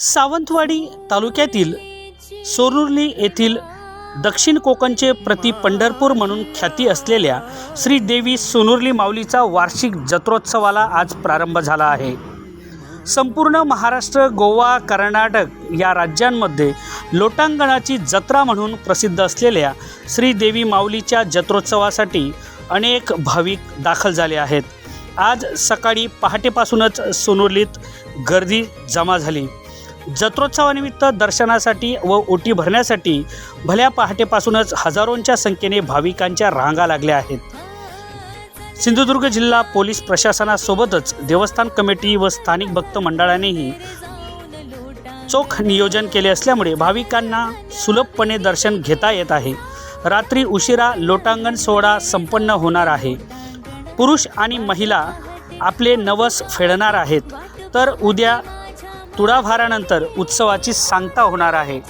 सावंतवाडी तालुक्यातील सोरुर्ली येथील दक्षिण कोकणचे प्रति पंढरपूर म्हणून ख्याती असलेल्या श्री देवी सोनुर्ली माऊलीचा वार्षिक जत्रोत्सवाला आज प्रारंभ झाला आहे. संपूर्ण महाराष्ट्र गोवा कर्नाटक या राज्यांमध्ये लोटांगणाची जत्रा म्हणून प्रसिद्ध असलेल्या श्रीदेवी माऊलीच्या जत्रोत्सवासाठी अनेक भाविक दाखल झाले आहेत. आज सकाळी पहाटेपासूनच सोनुर्लीत गर्दी जमा झाली. जत्रोत्सवानिमित्त दर्शनासाठी व ओटी भरण्यासाठी भल्या पहाटेपासूनच हजारोंच्या संख्येने भाविकांच्या रांगा लागल्या आहेत. सिंधुदुर्ग जिल्हा पोलीस प्रशासनासोबतच देवस्थान कमिटी व स्थानिक भक्त मंडळानेही चोख नियोजन केले असल्यामुळे भाविकांना सुलभपणे दर्शन घेता येत आहे. रात्री उशिरा लोटांगण सोहळा संपन्न होणार आहे. पुरुष आणि महिला आपले नवस फेडणार आहेत. तर उद्या तुळाभारानंतर उत्सवाची सांगता होणार आहे.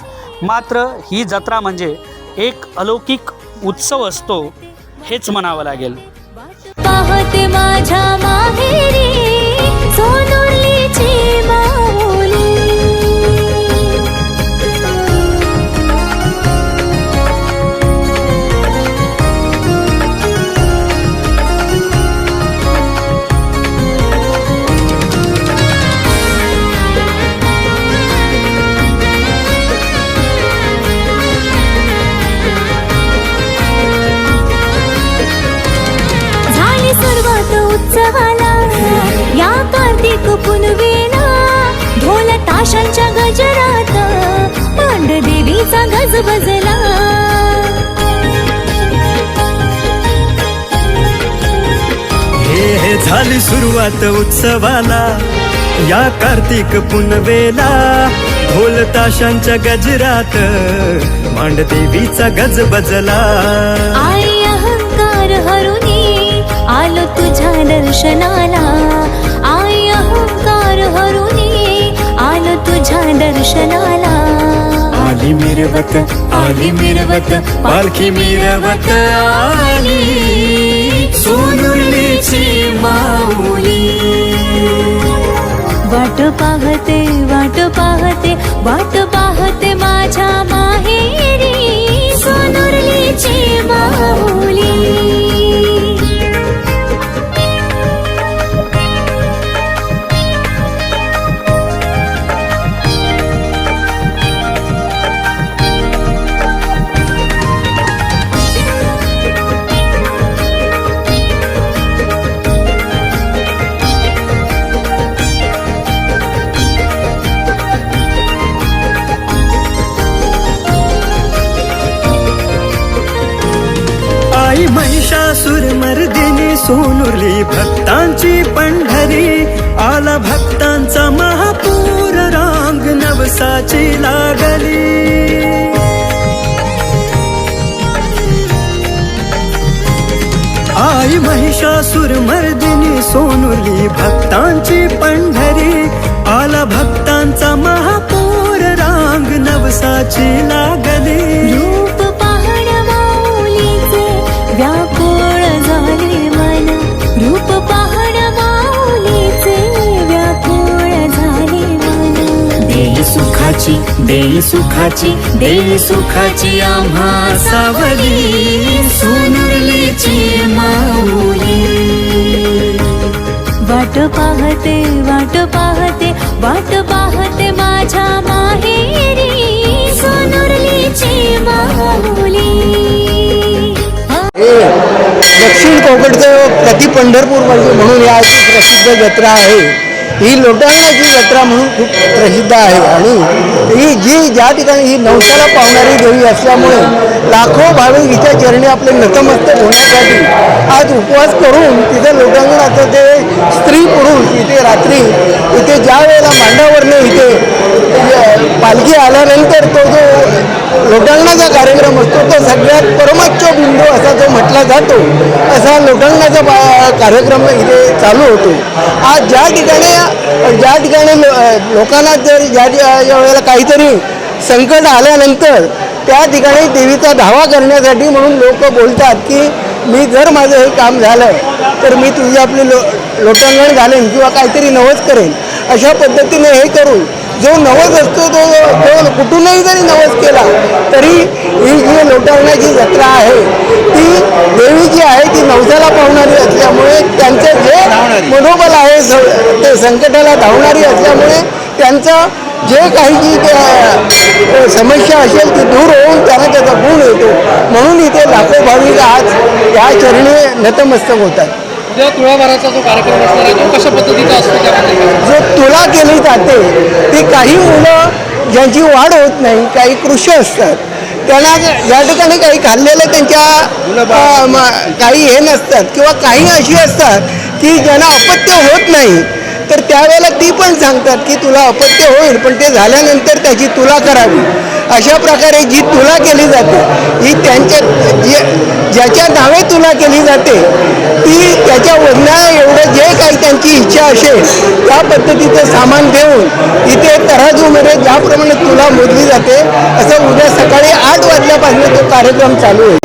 मात्र ही जत्रा म्हणजे एक अलौकिक उत्सव असतो हेच म्हणावं लागेल. पाहते माझ्या माही ढोल ताशांच्या गजरात पांडदेवीचा गज बजला. हे हे झाली सुरुवात उत्सवाला या कार्तिक पुनवेला. ढोल ताशांच्या गजरात मांडदेवीचा गज बजला. आई अहंकार हरुनी आलो तुझ्या दर्शनाला. आई तुझ्या दर्शनाला. आली मिरवत आली मिरवत पालखी मिरवत आली. सोनुलीची माऊली. वाट पाहते वाट पाहते वाट पाहते माझ्या माहेरी. सोनुरलीची माऊली. महिषासुर मर्दिनी सोनुरली भक्तांची पंढरी आला भक्तांचा महा सुखाची देई सुखाची देई सुखाची आम्हा सावली. सोनुरलीची माऊली. वाट पाहते वाट पाहते वाट पाहते माझ्या माहेरी. सोनुरलीची माऊली. दक्षिण कोकणचं प्रति पंढरपूर म्हणून याची प्रसिद्ध जत्रा आहे. ही लोटांगणाची जत्रा म्हणून खूप प्रसिद्ध आहे. आणि ही जी ज्या ठिकाणी ही नवसाला पावणारी देवी असल्यामुळे लाखो भाविक हिच्या चरणी आपले नतमस्तक होण्यासाठी आज उपवास करून तिथे लोटांगणाचं ते स्त्री पुरुष इथे रात्री इथे ज्या वेळेला मांडावरने इथे पालखी आल्यानंतर तो जो लोटांगणाचा कार्यक्रम असतो तो सगळ्यात परमोच्च बिंदू असा जो म्हटला जातो असा लोटांगणाचा बा कार्यक्रम इथे चालू होतो. आज ज्या ठिकाणी ज्या ठिकाणी लो- लोकांना जर ज्या वेळेला काहीतरी संकट आल्यानंतर त्या ठिकाणी देवीचा धावा करण्यासाठी म्हणून लोक बोलतात की मी जर माझं हे काम झालं तर मी तुझी आपली लो लोटांगण घालेन किंवा काहीतरी नवस करेन. अशा पद्धतीने हे करून जो नवस असतो तो तो कुठूनही जरी नवस केला तरी ही जी लोटावण्याची जत्रा आहे ती देवी जी आहे ती नवसाला पावणारी असल्यामुळे त्यांचं जे मनोबल आहे स- ते संकटाला धावणारी असल्यामुळे त्यांचं जे काही जी समस्या असेल ती दूर होऊन त्यांना त्याचा गुण येतो. म्हणून इथे लाखो भाविक आज या चरणी नतमस्तक होतात. उद्या तुळाभराचा जो कार्यक्रम असणार आहे तो कशा पद्धतीचा असतो त्याबद्दल जो तुला केली जाते ती काही मुलं ज्यांची वाढ होत नाही काही कृषी असतात त्यांना या ठिकाणी काही खाल्लेलं त्यांच्या म- काही हे नसतात किंवा काही अशी असतात की ज्यांना अपत्य होत नाही. तर त्यावेळेला ती पण सांगतात की तुला अपत्य होईल पण ते झाल्यानंतर त्याची तुला करावी. अशा प्रकारे जी तुला केली जाते ही त्यांच्या जे ज्याच्या नावे तुला केली जाते ती त्याच्या वजना एवढं जे काही त्यांची इच्छा असेल त्या पद्धतीचं सामान देऊन इथे तराजूमध्ये ज्याप्रमाणे तुला मोजली जाते असं उद्या सकाळी आठ वाजल्यापासून तो कार्यक्रम चालू होईल.